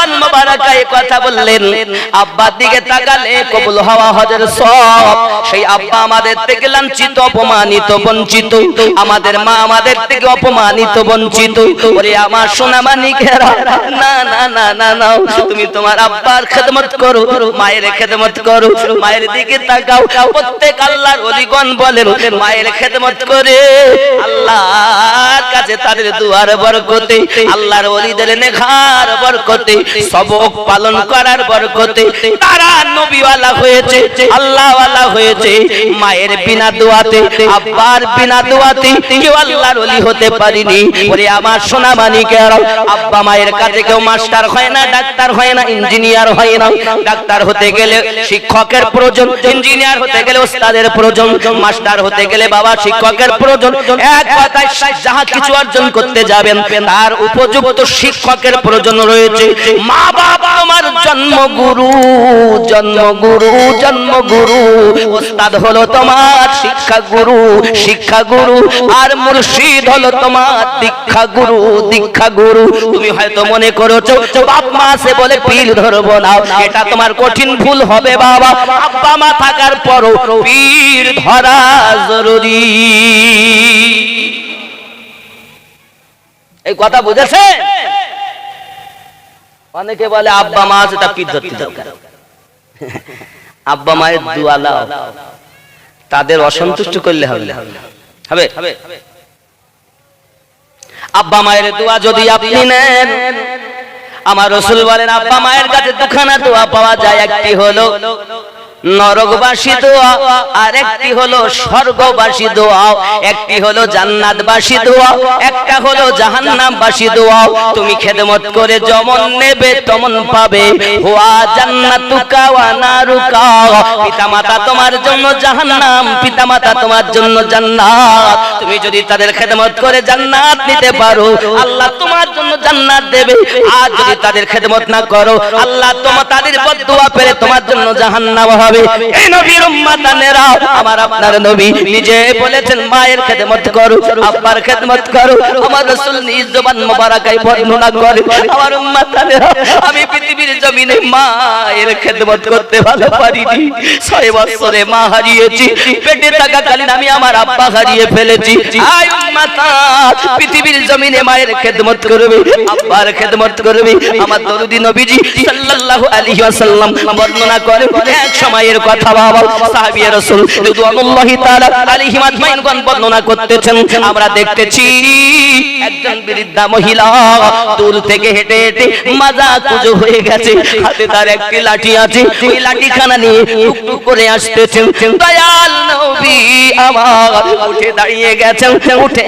জবান আমাদের মা আমাদের থেকে অপমানিত, বঞ্চিত। ওরে আমার সোনা মানিকেরা তুমি তোমার আব্বার খেদমত করো, মায়ের খেদমত করো, মায়ের দিকে তাকাও। প্রত্যেক আল্লাহর অলিগণ বলেন, মায়ের খেদমত করে আল্লাহর কাছে তাদের দুয়ার বরকতে, আল্লাহর অলিদের নেখার বরকতে সবক পালন করার বরকতে তারা নবীওয়ালা হয়েছে, আল্লাহওয়ালা হয়েছে। মায়ের বিনা দোয়াতে, আব্বার বিনা দোয়াতে কেউ আল্লাহর অলি হতে পারিনি। ওরে আমার সোনা মানিকের আব্বা মায়ের কাছে কেউ মাস্টার হয় না, ডাক্তার হয় না, ইঞ্জিনিয়ার হয় না। ডাক্তার হতে গেলে শিক্ষকের প্রয়োজন, ইঞ্জিনিয়ার হতে গেলে ওস্তাদের প্রয়োজন, মাস্টার হতে গেলে বাবা শিক্ষকের প্রয়োজন। এক কথায় যাহা কিছু অর্জন করতে যাবেন, তার উপযুক্ত শিক্ষকের প্রয়োজন রয়েছে। মা বাবা আমার জন্মগুরু জন্মগুরু জন্মগুরু। ওস্তাদ হলো তোমার শিক্ষা গুরু শিক্ষা গুরু আর মুর্শিদ হলো তোমার দীক্ষা গুরু দীক্ষা গুরু তুমি হয়তো মনে বাপ মা বলে ধরবো না। এটা তোমার কঠিন ভুল হবে বাবা। আব্বা মা থাকার পরও পীর ধরা জরুরি। এই কথা বুঝেছে অনেকে বলে, আব্বা মা আছে, তা পিদ্ধতি দরকার? আব্বা মায়ের দুয়ালা তাদের অসন্তুষ্ট করলে হবে হবে? আব্বা মায়ের দোয়া যদি আপনি নেন, আমার রসুল বলেন, আব্বা মায়ের কাছে দুখানা দোয়া পাওয়া যায়, একটি হলো নরকবাসী দোয়া আর একটি হলো স্বর্গবাসী একটি হলো জান্নাতবাসী একটা হলো জাহান্নামবাসী তুমি খেদমত করে যেমন নেবে, তেমন পাবে। জান্নাতুকা ওয়া নারুকা। পিতামাতা তোমার জন্য জাহান্নাম, পিতামাতা তোমার জন্য জান্নাত। তুমি যদি তাদের খেদমত করে জান্নাত নিতে পারো, আল্লাহ তোমার জন্য জান্নাত দেবে। আর যদি তাদের খেদমত না করো, আল্লাহ তোমার তাদের পেরে তোমার জন্য জাহান্নাম হবে এই নবীর উম্মাতানেরা আমার আপনার নবী নিজে বলেছেন মায়ের খেদমত করো আব্বার খেদমত করো আমার রাসূল নিজ জবান মোবারকায় বর্ণনা করে। আমার উম্মাতানেরা আমি পৃথিবীর জমিনে মায়ের খেদমত করতে ভালো পারিনি ছয় বছরে মা হারিয়েছি পেটে থাকাকালীন আমি আমার আব্বা হারিয়ে ফেলেছি। আয় পৃথিবীর জমিনে মায়ের খেদমত করবে আব্বার খেদমত করবে। আমার দরুদি নবীজি সাল্লাল্লাহু আলাইহি ওয়াসাল্লাম বর্ণনা করে এক সময়ের কথা বাবা সাহাবী রাসূল রিদওয়ানুল্লাহি তাআলা আলাইহিম আজমাইনগণ বর্ণনা করতেছেন। আমরা দেখতেছি একজন বৃদ্ধা মহিলা দূর থেকে হেঁটে হেঁটে মাজা কুজো হয়ে গেছে। হাতে তার একটি লাঠি আছে। ওই লাঠিখানা নিয়ে টুকটুক করে আসতেছেন। দয়াল নবী আমার উঠে দাঁড়িয়ে গেছেন। উঠে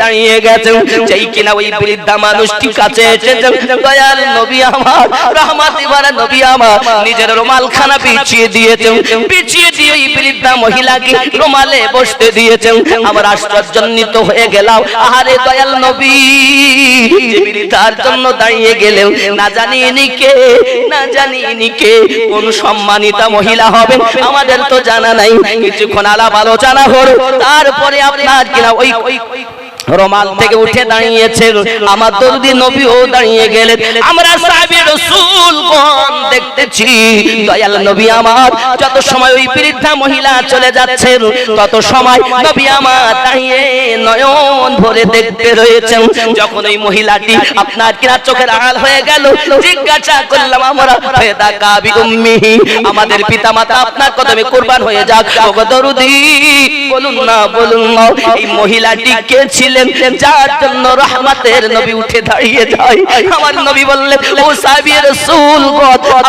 দাঁড়িয়ে গেছেন। যেই কিনা ওই বৃদ্ধা মানুষটি কাছে এসেছেন দয়াল নবী আমার, রহমতি বারা নবী আমার, নিজের রুমালখানা বিছিয়ে দিয়েছেন। বিছিয়ে দিয়ে ওই বৃদ্ধা মহিলাকে রুমালে বসতে দিয়েছেন। আমার আশ্চর্যান্বিত হয়ে গেলাম। আহারে দয়াল নবী বৃদ্ধার জন্য দাঁড়িয়ে গেলেন, না জানি ইনি কে, না জানি ইনি কে, কোন সম্মানিতা মহিলা হবেন, আমাদের তো জানা নাই। কিছুক্ষণ আলাপ আলোচনা হলো, তারপরে আপনার কিনা ওই রমাল থেকে উঠে দাঁড়িয়েছে আমার দরদি নবীও দাঁড়িয়ে গেলেন। আমরা সাহাবী রাসূলগণ দেখতেছি। দয়াল নবী আমার যত সময় ওই বৃদ্ধা মহিলা চলে যাচ্ছেন তত সময় নবী আমার দাঁড়িয়ে নয়ন ভরে দেখতে রয়েছেন। যখন ওই মহিলাটি আপনার কিনা চোখের আড়াল হয়ে গেল জিজ্ঞাসা করলাম আমরা ফেদা কাবি উম্মিহি আমাদের পিতামাতা আপনার কদমে কুরবান হয়ে যাক। ওগো দরুদি বলুন না বলুন না এই মহিলাটি কে ছিলেন যার জন্য রহমতের নবী উঠে দাঁড়িয়ে যায়, আমার নবী বললেন, ও সাহাবীর রাসূল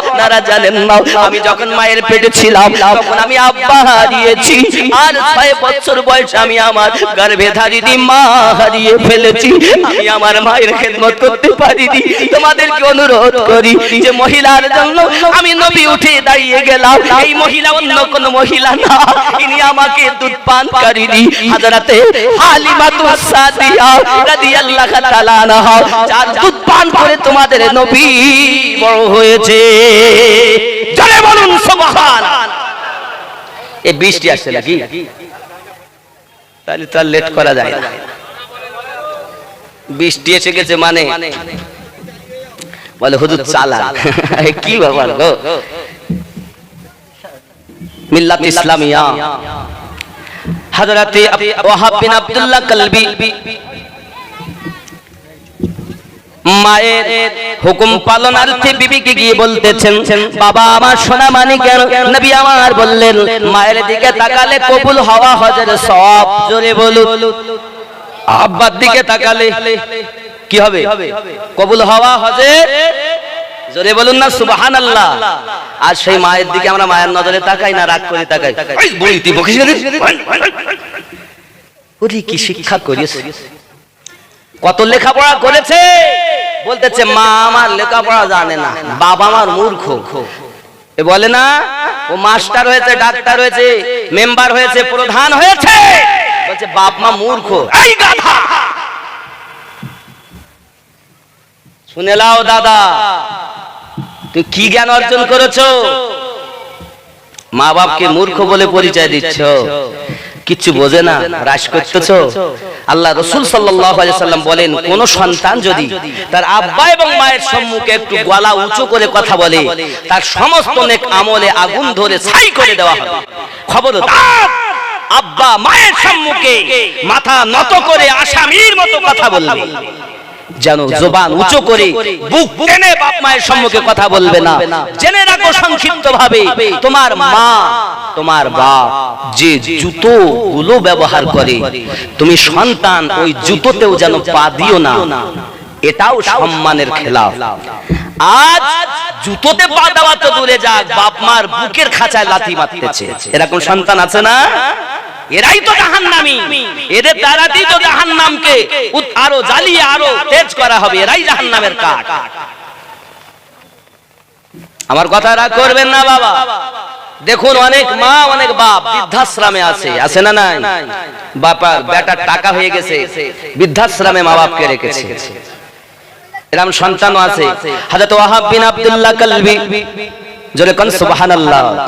আপনারা জানেন না, আমি যখন মায়ের পেটে ছিলাম, তখন আমি আব্বা হারিয়েছি, আর ছয় বছর বয়স আমি আমার গর্ভে ধারিনি, মা হারিয়ে ফেলেছি, আমি আমার মায়ের খেদমত করতে পারিনি, তোমাদেরকে অনুরোধ করি যে মহিলার জন্য আমি নবী উঠে দাঁড়িয়ে গেলাম, এই মহিলা অন্য কোন মহিলা না, ইনি আমাকে দুধ পান করিনি হাজরাতে হালিমাতু তোমাদের নবী বড় হয়েছে। এই বৃষ্টি আসছে নাকি? তাহলে তো লেট করা যায় না। বৃষ্টি এসে গেছে মানে? বলে, হুজুর চালা কি ব্যাপার গো? মিল্লাত ইসলামিয়া। হযরতে ওয়াহাব কলবি মায়ের হুকুম পালনার্থে বিবিকে গিয়ে বলতেছেন, বাবা, আমার সোনা মানি কেন? নবী আমার বললেন, মায়ের দিকে তাকালে কবুল হওয়া হজের সব জোরে বলুন। আব্বার দিকে তাকালে কি হবে? কবুল হওয়া হজে জোরে বলুন না সুবাহান আল্লাহ আর সেই মায়ের দিকে আমরা মায়ের নজরে তাকাই না রাগ করে তাকাই? ওরে কি শিক্ষা করিয়েছে? কত লেখাপড়া করেছে? বলতেছে মা আমার লেখাপড়া জানে না বাবা আমার মূর্খ। এ বলে না ও মাস্টার হয়েছে ডাক্তার হয়েছে মেম্বার হয়েছে প্রধান হয়েছে। বলছে বাপ মা মূর্খ। এই গাধা! শুনে লাও দাদা। তুই কি জ্ঞান অর্জন করেছ? মা বাপকে মূর্খ বলে পরিচয় দিচ্ছ। কিচ্ছু বোঝে না হ্রাস করতেছ? আল্লাহ রসুল সাল্লাম বলেন কোন সন্তান যদি তার আব্বা এবং মায়ের সম্মুখে একটু গলা উঁচু করে কথা বলে তার সমস্ত নেক আমলে আগুন ধরে ছাই করে দেওয়া হবে। খবর আব্বা মায়ের সম্মুখে মাথা নত করে আসামির মতো কথা বলবে। যেন জবান উঁচু করে বুক টেনে বাপ মায়ের সম্মুখে কথা বলবে না। জেনে রাখো সংক্ষিপ্ত ভাবে তোমার মা তোমার বাপ যে জুতো গুলো ব্যবহার করে তুমি সন্তান ওই জুতোতেও যেন পা দিও না। এটাও সম্মানের খেলা আজ জুতোতে পা দেওয়া তো দূরে যাক বাপ মার বুকের খাঁচায় লাথি মারতেছে। এরকম সন্তান আছে না? এরাই তো জাহান্নামী। এদের দ্বারাতেই তো জাহান্নামকে উত- আরও জ্বালিয়ে আরও তেজ করা হবে, এরাই জাহান্নামের কাঠ। আমার কথা রাগ করবেন না বাবা। দেখুন, অনেক মা, অনেক বাপ বৃদ্ধাশ্রমে আছে। আছে না নাই? বাপার বেটার টাকা হয়ে গেছে, বৃদ্ধাশ্রমে মা বাপকে রেখেছে। এরকম সন্তানও আছে। হাজরত ওয়াহাব বিন আব্দুল্লাহ কলবি। জোরে কোন, সুবহানাল্লাহ।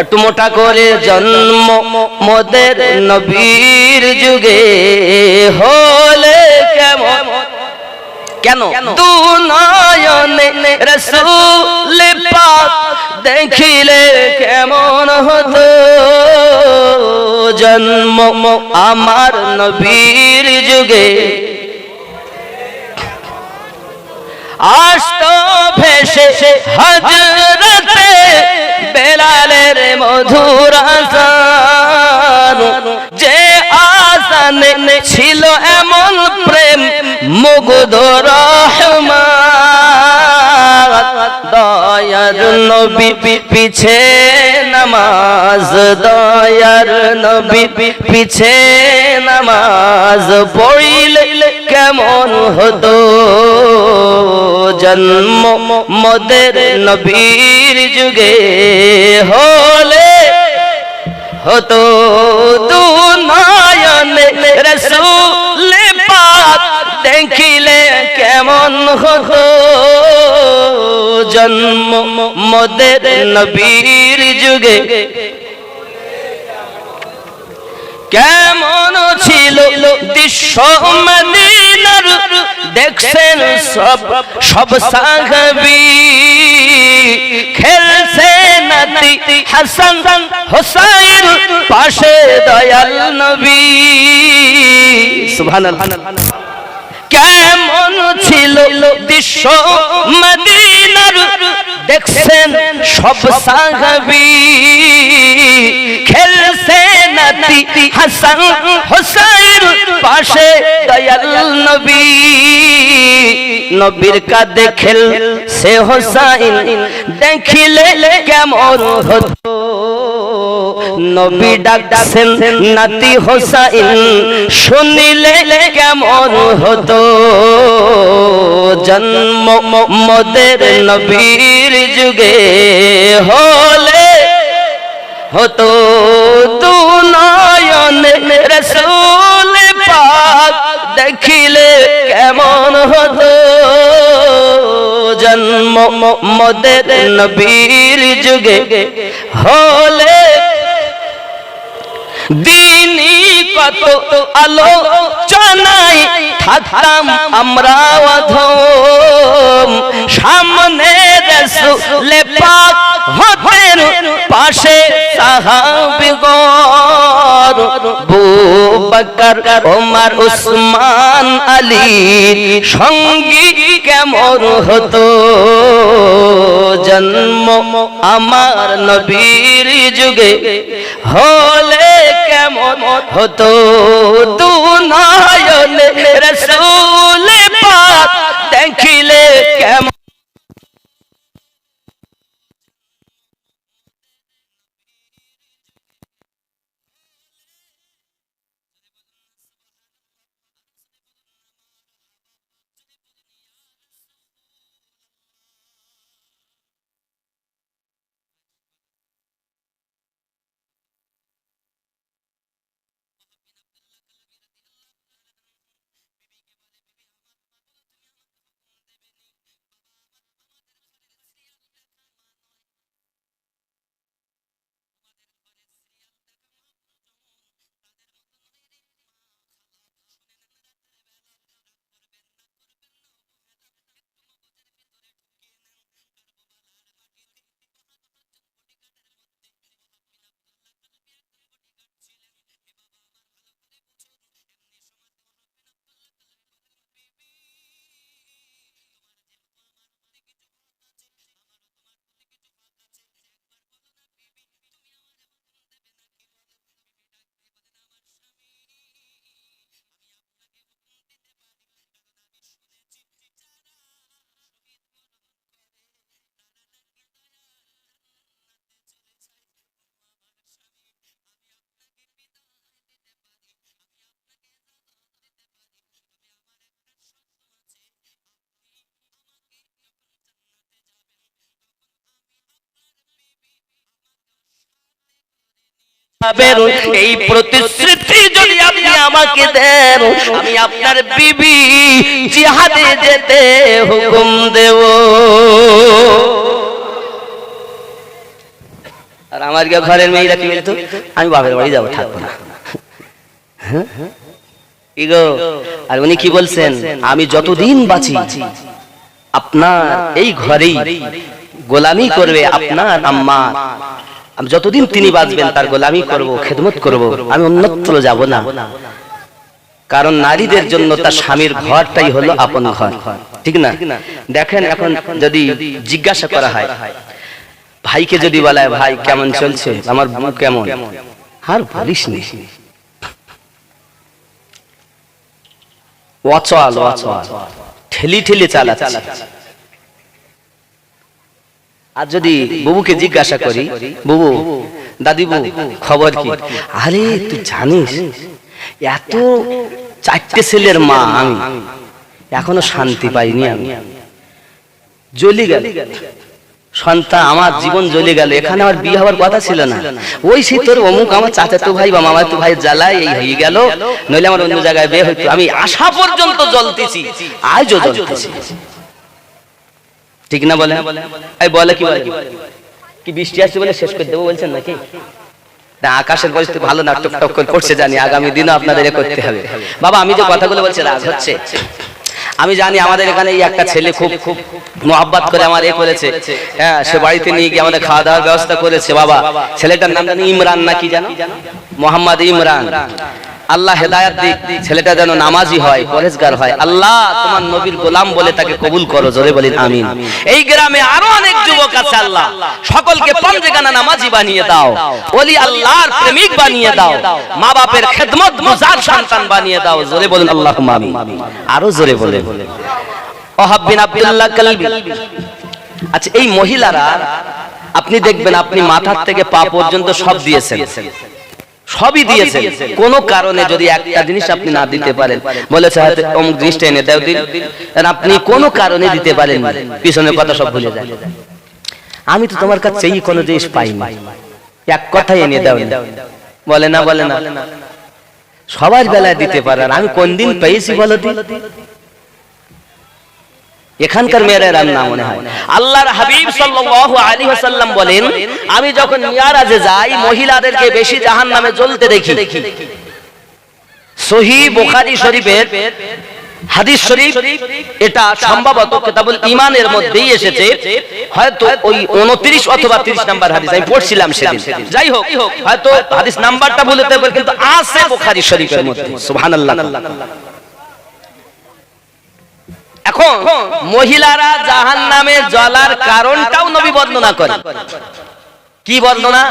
একটু মোটা করে জন্ম মোদের নবীর যুগে হলে কেমন? কেন? দু নয়নে রসুল পাক দেখিলে কেমন হতো? জন্ম আমার নবীর যুগে আসত ভেসে হজরতে দয়ার নবী পিছে নামাজ, দয়ার নবী পিছে নামাজ পড়িলে কেমন হতো? জন্ম মোদের নবীর যুগে হলে হতো দু নয়নে রসুল দেখিলে কেমন হতো জন্ম মোদের নবীর যুগে। কেমন ছিল দৃশ্য দেখছেন সব সব সাহাবি। খেলছে নাতি হাসান হোসাইন, পাশে দয়াল নবী। সুবহানাল্লাহ। কেমন ছিল দৃশ্য মদিনার? দেখছেন সব সাহাবি। খেলছে নাতি হাসান হোসাইন পাশে দয়াল নবী। নবীর কাঁধে খেল সে হোসাইন দেখিলে কেমন হতো? নবী ডাকছেন, নাতি হোসাইন, শুনিলে কেমন হতো? জন্ম মোদের নবীর যুগে হলে হতো দু নয়নে রসুল পাক, দেখিলে কেমন হতো? জন্ম মদের নবীর যুগে হলে দিনী কত আলো চনাই থাকতাম আমরা অধম। সামনে রসুলে পাক হতেন পাশে সাহাবিগণ বুবকর, ওমর, উসমান, আলী সঙ্গী কেমন হতো? জন্ম আমার নবীর যুগে। হলে হতো তু নয়নে রসুল পাক দেখিলে কেমন এই প্রতিশ্রুতি যদি আপনি আমাকে দেন আমি আপনার বিবি জিহাদে যেতে হুকুম দেব। আর আমার গিয়ে ঘরের মেয়েরা কি বলতো? আমি বাপের বাড়ি যাব থাকব না। হ্যাঁ? কি গো আর উনি কি বলছেন? আমি যতদিন বাঁচি আপনার এই ঘরেই গোলামি করবে আপনার আম্মা। আমি যতদিন তিনি বাঁচবেন, তার গোলামি করব, খেদমত করব, আমি অন্যত্র যাব না। কারণ নারীদের জন্য তার স্বামীর ঘরটাই হলো আপন ঘর। ঠিক না? দেখেন এখন যদি জিজ্ঞাসা করা হয়, ভাইকে যদি বলা হয়, ভাই, কেমন চলছে? আমার বউ কেমন? আর বলিস নি। অচল অচল। ঠেলি ঠেলি চালাচ্ছে। আর যদি বুবুকে জিজ্ঞাসা করি, বুবু দাদি বউ খবর কি? আরে, তুই জানিস, এত চারটে ছেলের মা আমি, এখনও শান্তি পাইনি আমি। জ্বলি গেল। সন্তান, আমার জীবন জ্বলে গেল। এখানে আমার বিয়ে হওয়ার কথা ছিল না। ওই সে তোর অমুক আমার চাচাতো ভাই বা মামাতো ভাই জ্বালায়, এই হয়ে গেল। নইলে আমার অন্য জায়গায় বিয়ে হইতো। আমি আসা পর্যন্ত জ্বলতেছি। আজও জ্বলতেছি। ঠিক না বলে? বলে কি বলে? কি বৃষ্টি আসছে বলে শেষ করে দেবো বলছেন নাকি? আকাশের পরিস্থিতি ভালো নাটক টক করে পড়ছে জানি, আগামী দিনও আপনাদের করতে হবে। বাবা, আমি যে কথাগুলো বলছি রাগ হচ্ছে। আমি জানি আমাদের এখানে এই একটা ছেলে খুব খুব মোহাব্বত করে আমার এ করেছে। হ্যাঁ সে বাড়িতে নিয়ে গিয়ে আমাদের খাওয়া দাওয়ার ব্যবস্থা করেছে। বাবা, ছেলেটার নাম জানি ইমরান নাকি জানো? মোহাম্মদ ইমরান। আল্লাহ হেদায়াত দিক, ছেলেটা যেন নামাজি হয় পরেজগার হয়। আল্লাহ তোমার নবীর গোলাম বলে তাকে কবুল করো, জোরে বলেন আমিন। এই গ্রামে আরও অনেক যুবক আছে আল্লাহ। সকলকে পঞ্জগানা নামাজি বানিয়ে দাও। ওলি আল্লাহর প্রেমিক বানিয়ে দাও। মা বাপের খেদমত গুজার সন্তান বানিয়ে দাও। জোরে বলেন আল্লাহ আমিন। আরও জোরে বলেন। ওহাব বিন আব্দুল্লাহ কালবি। আচ্ছা এই মহিলারা, আপনি দেখবেন আপনি মাথার থেকে পা পর্যন্ত সব দিয়েছেন। সবই দিয়েছেন। কোন কারণে যদি একটা জিনিস আপনি না দিতে পারেন। বলেছে হয়তো অমুক জিনিসটা এনে দাও দিন আর আপনি কোনো কারণে দিতে পারেন পিছনের কথা সব ভুলে যায়। আমি তো তোমার কাছে এই কোনো জিনিস পাইনি। এক কথাই এনে দাও বলে না বলে না। সবার বেলায় দিতে পারেন। আমি কোন দিন পেয়েছি বলো এখানকার মেয়েরা না মনে হয়। আল্লাহর হাবিব সাল্লাল্লাহু আলাইহি ওয়াসাল্লাম বলেন, আমি যখন মিয়ারাজে যাই, মহিলাদেরকে বেশি জাহান্নামে জ্বলতে দেখি। সহি বুখারী শরীফের হাদিস শরীফ, এটা সম্ভবত কিতাবুল ইমানের মধ্যেই এসেছে। হয়তো ওই 29 অথবা 30 নাম্বার হাদিস, আমি পড়ছিলাম সেদিন। যাই হোক, হয়তো হাদিস নাম্বারটা বলতে পারে কিন্তু আছে বুখারী শরীফের মধ্যে। সুবহানাল্লাহ। এখন মহিলারা জাহান্নামে জ্বলার কারণটাও নবী বর্ণনা করে। কি বর্ণনা?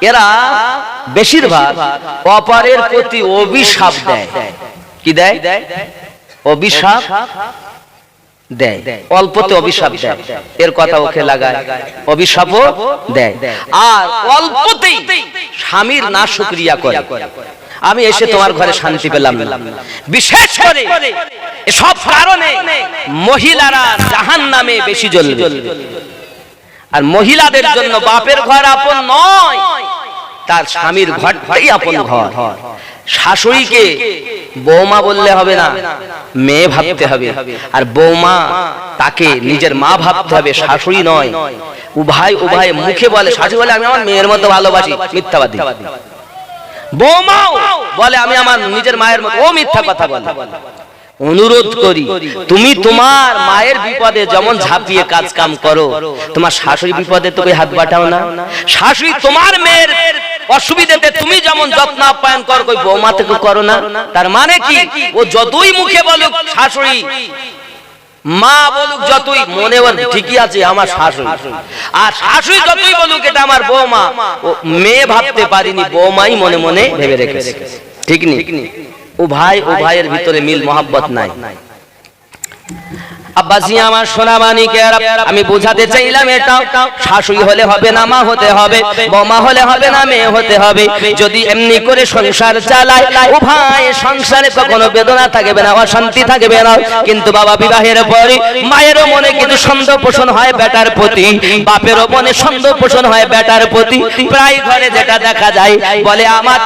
এরা বেশিরভাগ অপরের প্রতি অভিশাপ দেয়। কি দেয়? অভিশাপ দেয়। অল্পতে অভিশাপ দেয়। এর কথা ওকে লাগায়। অভিশাপও দেয়। আর অল্পতেই স্বামীর না শুক্রিয়া করে। আমি এসে তোমার ঘরে শান্তি পেলাম বিশেষ করে সব কারণে মহিলারা জাহান নামে বেশি জ্বলবে। আর মহিলাদের জন্য বাপের ঘর আপন নয় তার স্বামীর ঘরটাই আপন ঘর। শাশুড়িকে বৌমা বললে হবে না মেয়ে ভাবতে হবে। আর বৌমা তাকে নিজের মা ভাবতে হবে শাশুড়ি নয়। উভয় উভয় মুখে বলে শাশুড়ি বলে আমি আমার মেয়ের মতো ভালোবাসি মিথ্যাবাদী। বৌমাও বলে, আমি আমার নিজের মায়ের মতো ও মিথ্যা কথা বলে। অনুরোধ করি, তুমি তোমার মায়ের বিপদে যেমন ঝাঁপিয়ে কাজ কাম করো, তোমার শাশুড়ি বিপদে তুমি হাত বাটাও না। শাশুড়ি তোমার মেয়ের অসুবিধাতে তুমি যেমন যত্ন আপ্যায়ন করো বৌমা থেকে করো না। তার মানে কি? ও যতই মুখে বলুক, শাশুড়ি মা বলুক যতই, মনে ঠিকই আছে, আমার শাশুড়ি। আর শাশুড়ি যতই বলুক, এটা আমার বৌমা। মেয়ে ভাবতে পারিনি, বৌমাই মনে মনে ভেবে রেখেছে। ঠিক নি? ও ভাই, ও ভাইয়ের ভিতরে মিল, মোহাব্বত নাই। আমি বোঝাতে চাইলাম এটা হলে হবে না, মা হতে হবে হলে হবে না, মেয়ে হতে হবে। যদি এমনি করে সংসার চালায় ভাই সংসারে কখনো বেদনা থাকবে না, অশান্তি থাকবে না। কিন্তু বাবা বিবাহের পরে মায়েরও মনে কিন্তু পোষণ হয় বেটার প্রতি, বাপেরও মনে সন্দেহ পোষণ হয় বেটার প্রতি। প্রায় ঘরে যেটা দেখা যায়, বলে, আমার